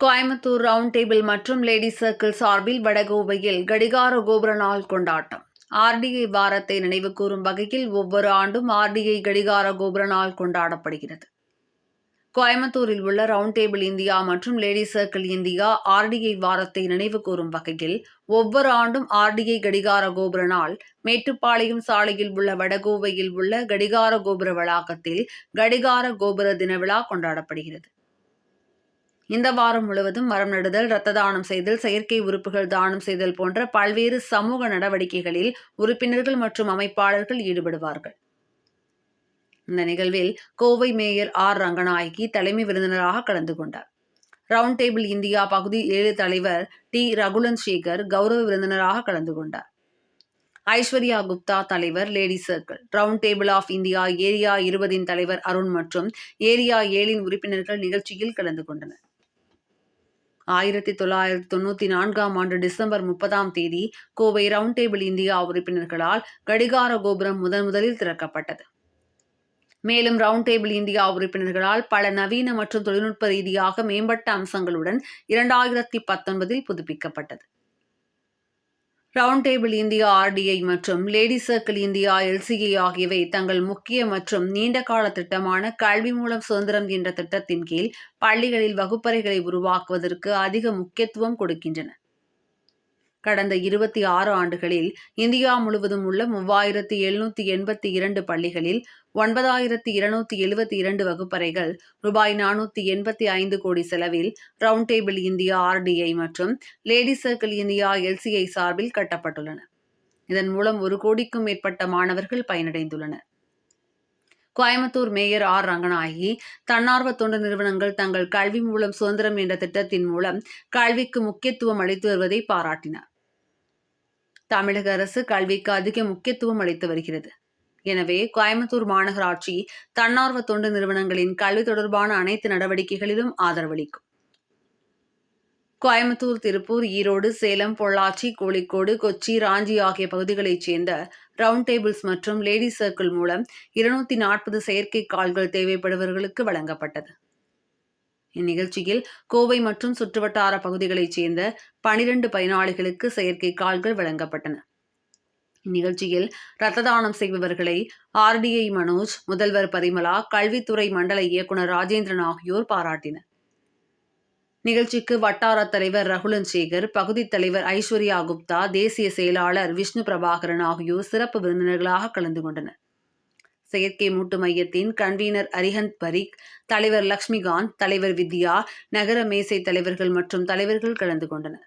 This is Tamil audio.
கோயம்புத்தூர் ரவுண்ட் டேபிள் மற்றும் லேடி சர்க்கிள் சார்பில் வடகோவையில் கடிகார கோபுர நாள் கொண்டாட்டம் ஆர்டிஐ வாரத்தை நினைவு கூறும் வகையில் ஒவ்வொரு ஆண்டும் ஆர்டிஐ கடிகார கோபுர நாள் கொண்டாடப்படுகிறது. கோயம்புத்தூரில் உள்ள ரவுண்ட் டேபிள் இந்தியா மற்றும் லேடி சர்க்கிள் இந்தியா ஆர்டிஐ வாரத்தை நினைவு கூறும் வகையில் ஒவ்வொரு ஆண்டும் ஆர்டிஐ கடிகார கோபுர நாள் மேட்டுப்பாளையம் சாலையில் உள்ள வடகோவையில் உள்ள கடிகார கோபுர வளாகத்தில் கடிகார கோபுர தின விழா கொண்டாடப்படுகிறது. இந்த வாரம் முழுவதும் மரம் நடுதல் இரத்த தானம் செய்தல் செயற்கை உறுப்புகள் தானம் செய்தல் போன்ற பல்வேறு சமூக நடவடிக்கைகளில் உறுப்பினர்கள் மற்றும் அமைப்பாளர்கள் ஈடுபடுவார்கள். இந்த நிகழ்வில் கோவை மேயர் ஆர். ரங்கநாயகி தலைமை விருந்தினராக கலந்து கொண்டார். ரவுண்ட் டேபிள் இந்தியா பகுதி ஏழு தலைவர் டி. ரகுலன் சேகர் கௌரவ விருந்தினராக கலந்து கொண்டார். ஐஸ்வர்யா குப்தா தலைவர் lady circle round table of India area இருபதின் தலைவர் அருண் மற்றும் ஏரியா ஏழின் உறுப்பினர்கள் நிகழ்ச்சியில் கலந்து கொண்டனர். ஆயிரத்தி தொள்ளாயிரத்தி தொண்ணூற்றி நான்காம் ஆண்டு டிசம்பர் முப்பதாம் தேதி கோவை ரவுண்ட் டேபிள் இந்தியா உறுப்பினர்களால் கடிகார கோபுரம் முதன் முதலில் திறக்கப்பட்டது. மேலும் ரவுண்ட் டேபிள் இந்தியா உறுப்பினர்களால் பல நவீன மற்றும் தொழில்நுட்ப ரீதியாக மேம்பட்ட அம்சங்களுடன் இரண்டாயிரத்தி பத்தொன்பதில் புதுப்பிக்கப்பட்டது. ரவுண்ட் டேபிள் இந்தியா ஆர்டிஐ மற்றும் லேடி சர்க்கிள் இந்தியா எல்சிஐ ஆகியவை தங்கள் முக்கிய மற்றும் நீண்டகால திட்டமான கல்வி மூலம் சுதந்திரம் என்ற திட்டத்தின் கீழ் பள்ளிகளில் வகுப்பறைகளை உருவாக்குவதற்கு அதிக முக்கியத்துவம் கொடுக்கின்றன. கடந்த இருபத்தி ஆறு ஆண்டுகளில் இந்தியா முழுவதும் உள்ள மூவாயிரத்தி எழுநூத்தி எண்பத்தி இரண்டு பள்ளிகளில் ஒன்பதாயிரத்தி இருநூத்தி எழுபத்தி இரண்டு வகுப்பறைகள் ரூபாய் நானூத்தி எண்பத்தி ஐந்து கோடி செலவில் ரவுண்ட் டேபிள் இந்தியா ஆர்டிஐ மற்றும் லேடி சர்க்கிள் இந்தியா எல்சிஐ சார்பில் கட்டப்பட்டுள்ளன. இதன் மூலம் ஒரு கோடிக்கும் மேற்பட்ட மாணவர்கள் பயனடைந்துள்ளனர். கோயம்புத்தூர் மேயர் ஆர் ரங்கநாயகி தன்னார்வ தொண்டு நிறுவனங்கள் தங்கள் கல்வி மூலம் சுதந்திரம் என்ற திட்டத்தின் மூலம் கல்விக்கு முக்கியத்துவம் அளித்து வருவதை பாராட்டினார். தமிழக அரசு கல்விக்கு அதிக முக்கியத்துவம் அளித்து வருகிறது. எனவே கோயம்புத்தூர் மாநகராட்சி தன்னார்வ தொண்டு நிறுவனங்களின் கல்வி தொடர்பான அனைத்து நடவடிக்கைகளிலும் ஆதரவளிக்கும். கோயம்புத்தூர் திருப்பூர் ஈரோடு சேலம் பொள்ளாச்சி கோழிக்கோடு கொச்சி ராஞ்சி ஆகிய பகுதிகளைச் சேர்ந்த ரவுண்ட் டேபிள்ஸ் மற்றும் லேடி சர்க்கிள் மூலம் இருநூத்தி நாற்பது செயற்கை கால்கள் தேவைப்படுபவர்களுக்கு வழங்கப்பட்டது. இந்நிகழ்ச்சியில் கோவை மற்றும் சுற்றுவட்டார பகுதிகளைச் சேர்ந்த பனிரெண்டு பயனாளிகளுக்கு செயற்கை கால்கள் வழங்கப்பட்டன. இந்நிகழ்ச்சியில் இரத்த தானம் செய்பவர்களை ஆர்டிஐ மனோஜ் முதல்வர் பரிமலா கல்வித்துறை மண்டல இயக்குனர் ராஜேந்திரன் ஆகியோர் பாராட்டினர். நிகழ்ச்சிக்கு வட்டார தலைவர் ரகுலன் சேகர் பகுதி தலைவர் ஐஸ்வர்யா குப்தா தேசிய செயலாளர் விஷ்ணு பிரபாகரன் ஆகியோர் சிறப்பு விருந்தினர்களாக கலந்து கொண்டனர். செயற்கை மூட்டு மையத்தின் கன்வீனர் அரிஹந்த் பரிக் தலைவர் லக்ஷ்மிகாந்த் தலைவர் வித்யா நகர மேசை தலைவர்கள் மற்றும் தலைவர்கள் கலந்து கொண்டனர்.